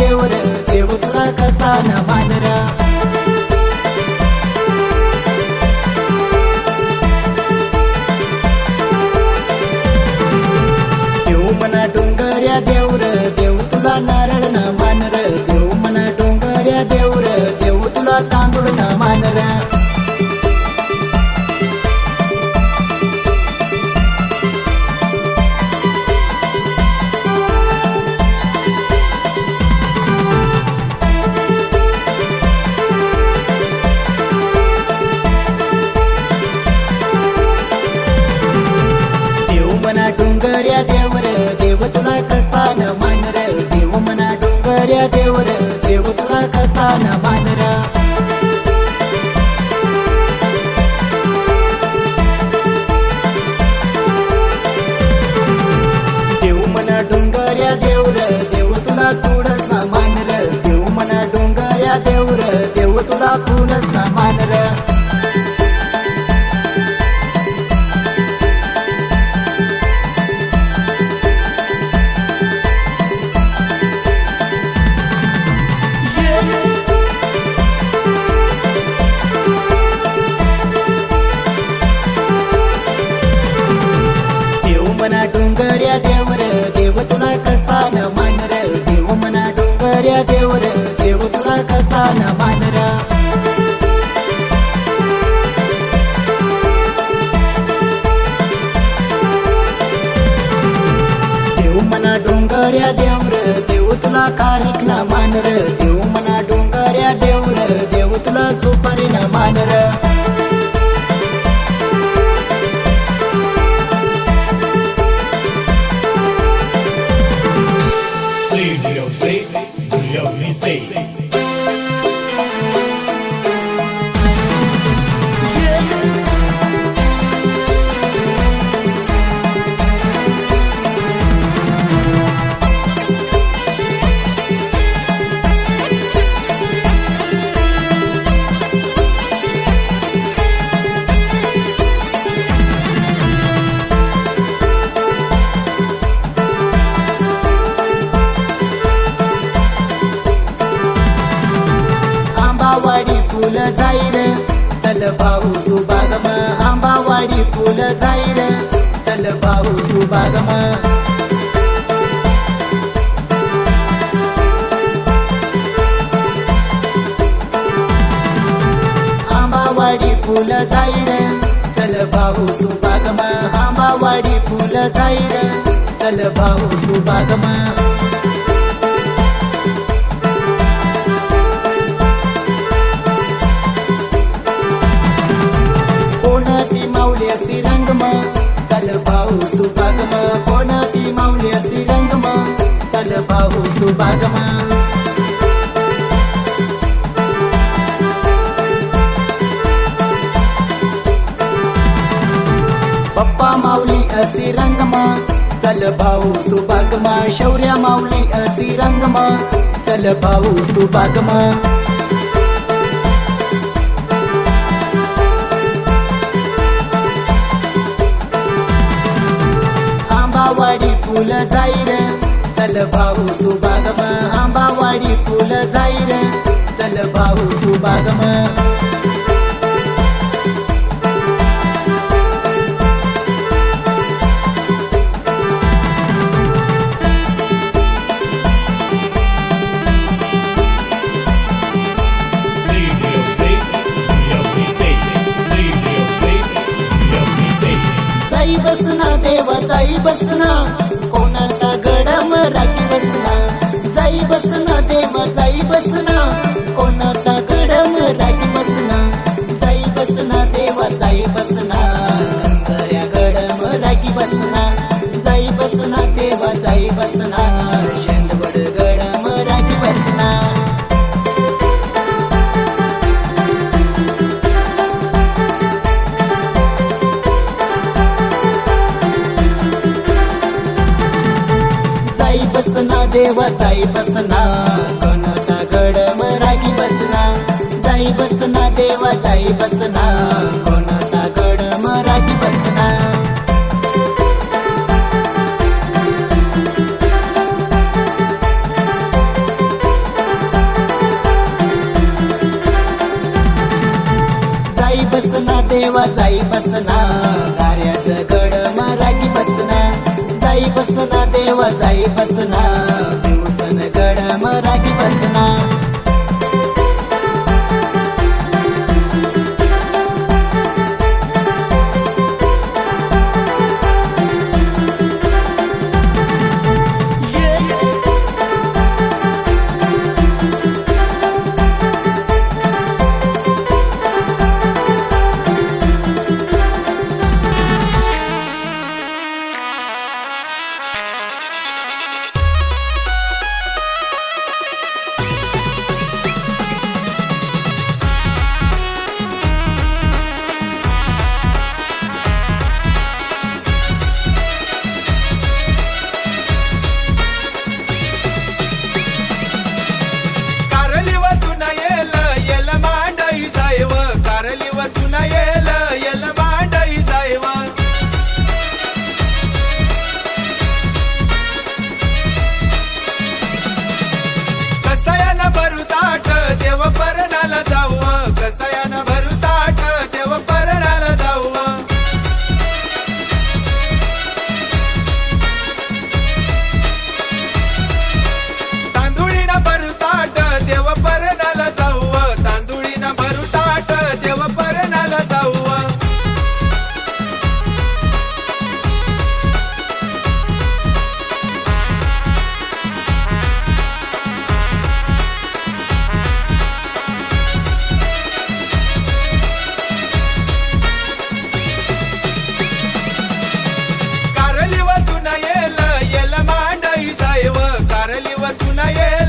देवर देऊन कसा न मानरा. तुला कसा डोंगर्या देवर देव तुला कसा न मानर. देव मना डोंगर्या देवर देव तुला कसा न मानरा. देव मना डोंगर्या देवर देव तुला कारिक न मानर. देव मना डोंगर्या देवर देव तुला सुपारी न मानर. आंबावाडी फुल जाईड चल भाऊ तू बागमा. आंबावाडी फुल जाईड चल भाऊ तू बागमा. माऊली असी रंगम. चल भाऊ तू बागम शौर्या माऊली असी रंगम. चल भाऊ तू बागम आंबावाडी फुल जाईर चल भाऊ तू बागम आंबावाडी फुल जाईर चल भाऊ तू बागम देवताई बसना कोणाचा गड मराठी बसना जाई बसना देवा बसना कोणाचा गड मराठी बसना. जाई बसना देवा जाई बसना कार्याचं गड मराठी बसना जाई बसना देवा जाई बसना. yeah.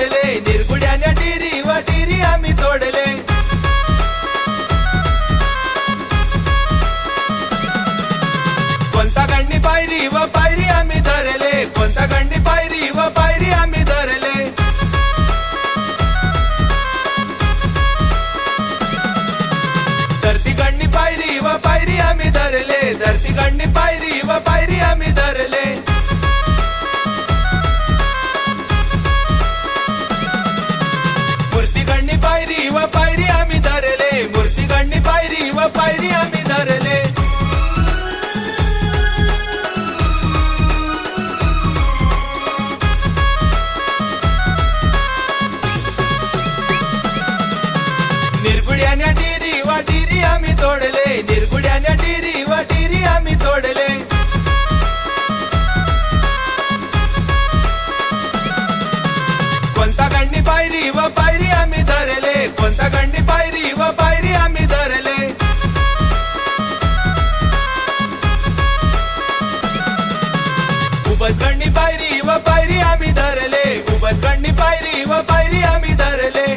तोडले. निर्गुड्याने डिरी व डिरी आम्ही तोडले. निर्गुड्याने डिरी वा डिरी आम्ही तोडले. निर्गुड्याने डिरी वा डिरी आम्ही तोडले. कोणता गंडी पायरी व पायरी आम्ही धरले. कोणता गंडी पायरी व पायरी आम्ही धरले. उबस गंडी पायरी व पायरी आम्ही धरले. उबस गंडी पायरी व पायरी आम्ही धरले.